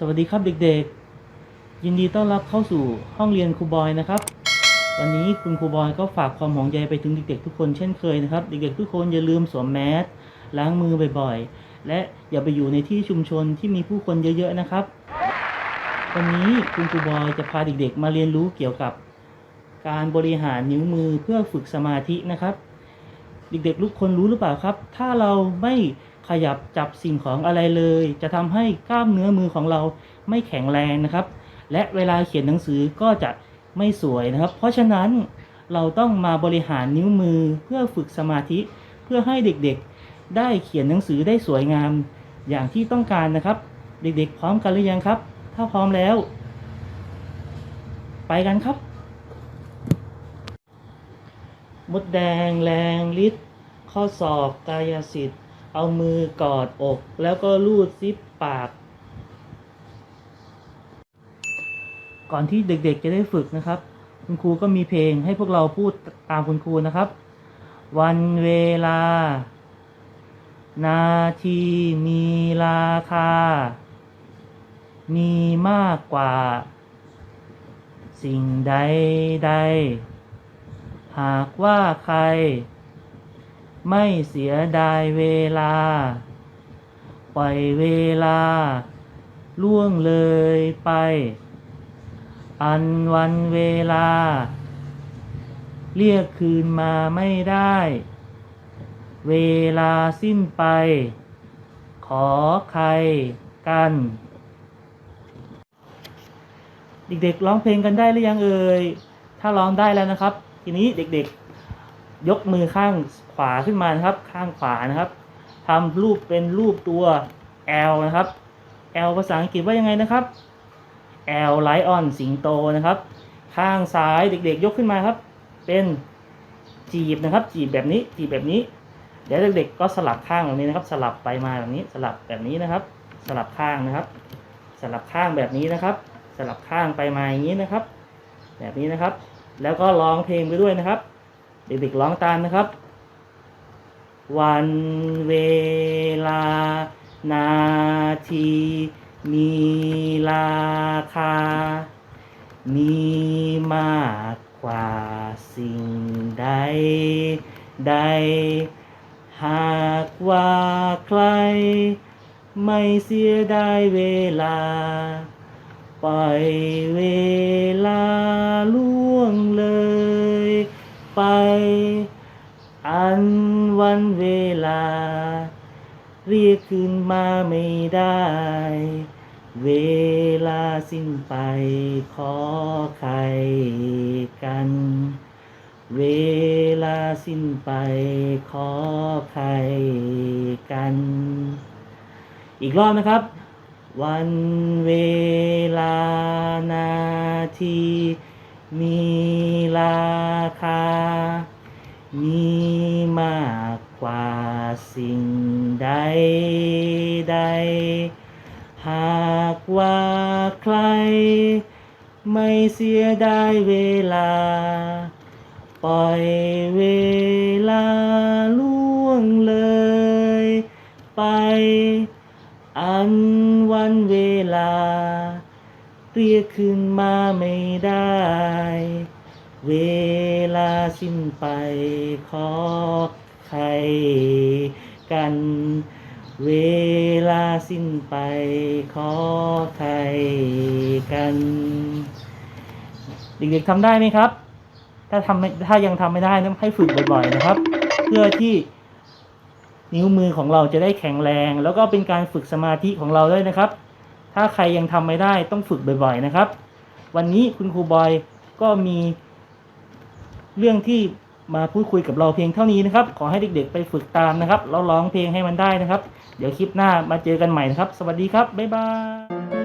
สวัสดีครับเด็กๆ ยินดีต้อนรับเข้าสู่ห้องเรียนครูบอยนะครับ วันนี้คุณครูบอยก็ฝากความห่วงใยไปถึงเด็กๆทุกคนเช่นเคยนะครับ เด็กๆทุกคนอย่าลืมสวมแมสล้างมือบ่อยๆ และอย่าไปอยู่ในที่ชุมชนที่มีผู้คนเยอะๆนะครับ วันนี้คุณครูบอยจะพาเด็กๆ มาเรียนรู้เกี่ยวกับ การบริหารนิ้วมือเพื่อฝึกสมาธินะครับ เด็กๆทุกคนรู้หรือเปล่าครับ ถ้าเราไม่ ขยับจับสิ่งของอะไรเลย จะทำให้กล้ามเนื้อมือของเราไม่แข็งแรงนะครับ และเวลาเขียนหนังสือก็จะไม่สวยนะครับ เพราะฉะนั้นเราต้องมาบริหารนิ้วมือเพื่อฝึกสมาธิเพื่อให้เด็กๆ ได้เขียนหนังสือได้สวยงาม อย่างที่ต้องการนะครับ เด็กๆ พร้อมกันหรือยังครับ ถ้าพร้อมแล้ว ไปกันครับ มดแดงแรงฤทธิ์ข้อศอกกายสิทธิ์ เอามือกอดอก แล้วก็ลูดซิปปาก ก่อนที่เด็กๆจะได้ฝึกนะครับ คุณครูก็มีเพลงให้พวกเราพูดตามคุณครูนะครับ วันเวลา นาทีมีราคา มีมากกว่า สิ่งใดใดๆหากว่าใคร ไม่เสียดายเวลา ปล่อยเวลา ล่วงเลยไป อันวันเวลา เรียกคืนมาไม่ได้ เวลาสิ้นไป ขอใครกัน เด็กๆร้องเพลงกันได้หรือยังเอ่ย ถ้าร้องได้แล้วนะครับ ทีนี้เด็กๆ ยกมือข้างขวาขึ้นมานะครับ ข้างขวานะครับทำรูปเป็นรูปตัว L นะครับ L ภาษาอังกฤษว่ายังไงนะครับ L lion สิงโตนะครับ ข้างซ้ายเด็กๆ ยกขึ้นมาครับ เป็นจีบนะครับ จีบแบบนี้จีบแบบนี้ เดี๋ยวเด็กๆก็สลับข้างแบบนี้นะครับ สลับไปมาแบบนี้สลับแบบนี้นะครับ สลับข้างนะครับ สลับข้างแบบนี้นะครับ สลับข้างไปมาอย่างนี้นะครับ แบบนี้นะครับ แล้วก็ร้องเพลงไปด้วยนะครับ เด็กๆร้องตามนะครับ วันเวลา นาที มีราคา มีมากกว่าสิ่งใด ใด หากว่าใคร ไม่เสียดายเวลา ปล่อยเวลาล่วงเลย ไป อันวันเวลา เรียกคืนมาไม่ได้ เวลาสิ้นไปขอใครกัน เวลาสิ้นไปขอใครกัน อีกรอบนะครับวันเวลานาที มีราคา มีมากกว่าสิ่งใดใด หากว่าใคร ไม่เสียดายเวลา ปล่อยเวลาล่วงเลย ไปอัน เรียกคืนมาไม่ได้ เวลาสิ้นไปขอใครกัน เวลาสิ้นไปขอใครกันเด็กๆทำได้ไหมครับ ถ้าทำถ้ายังทำไม่ได้นะให้ฝึกบ่อยๆนะครับ เพื่อที่นิ้วมือของเราจะได้แข็งแรง แล้วก็เป็นการฝึกสมาธิของเราด้วยนะครับ ถ้าใครยังทำไม่ได้ต้องฝึกบ่อยๆนะครับ วันนี้คุณครูบอยก็มี เรื่องที่มาพูดคุยกับเราเพียงเท่านี้นะครับ ขอให้เด็กๆไปฝึกตามนะครับแล้วร้องเพลงให้มันได้นะครับ เดี๋ยวคลิปหน้ามาเจอกันใหม่นะครับ สวัสดีครับบ๊ายบาย